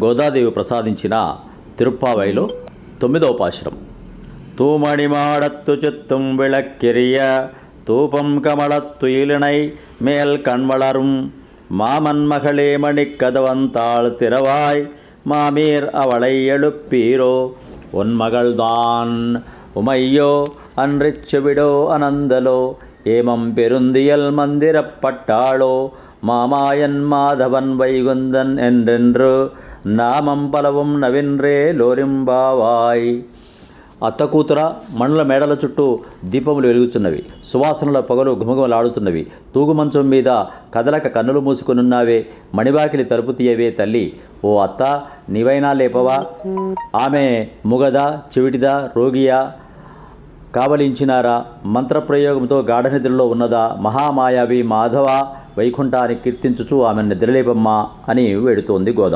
గోదాదేవి ప్రసాదించిన తిరుప్పావైలో తొమ్మిదవ పాశురం தூமணி மாடத்து சுத்தும் விளக்கெரிய தூபம் கமலத்து இலினை மேல் கண் வளரும் மாமன் மகளே மணிக்கதவந்தாள் திறவாய் மாமீர் அவளை எழுப்பீரோ உன் மகள்தான் உமையோ அன்றிச்சு விடோ அனந்தலோ ஏமம் பெருந்தியல் மந்திரப்பட்டாளோ மாமாயன் மாதவன் வைகுந்தன் என்றென்று நாமம் பலவும் நவின்றே లోరింబావాయ్ అత్త కూతుర మండల మేడల చుట్టూ దీపములు వెలుగుచున్నవి సువాసనల పొగలు ఘుమఘుమలాడుతున్నవి తూగుమంచం మీద కదలక కన్నులు మూసుకునున్నావే మణివాకిలి తలుపు తీయవే తల్లి ఓ అత్త నీవైనా లేపవా ఆమె ముగదా చెవిటిదా రోగియా కావలించినారా మంత్రప్రయోగంతో గాఢనిధుల్లో ఉన్నదా మహామాయావి మాధవ వైకుంఠాన్ని కీర్తించుచు ఆమె నిద్రలేపమ్మా అని వేడుతోంది గోదావరి.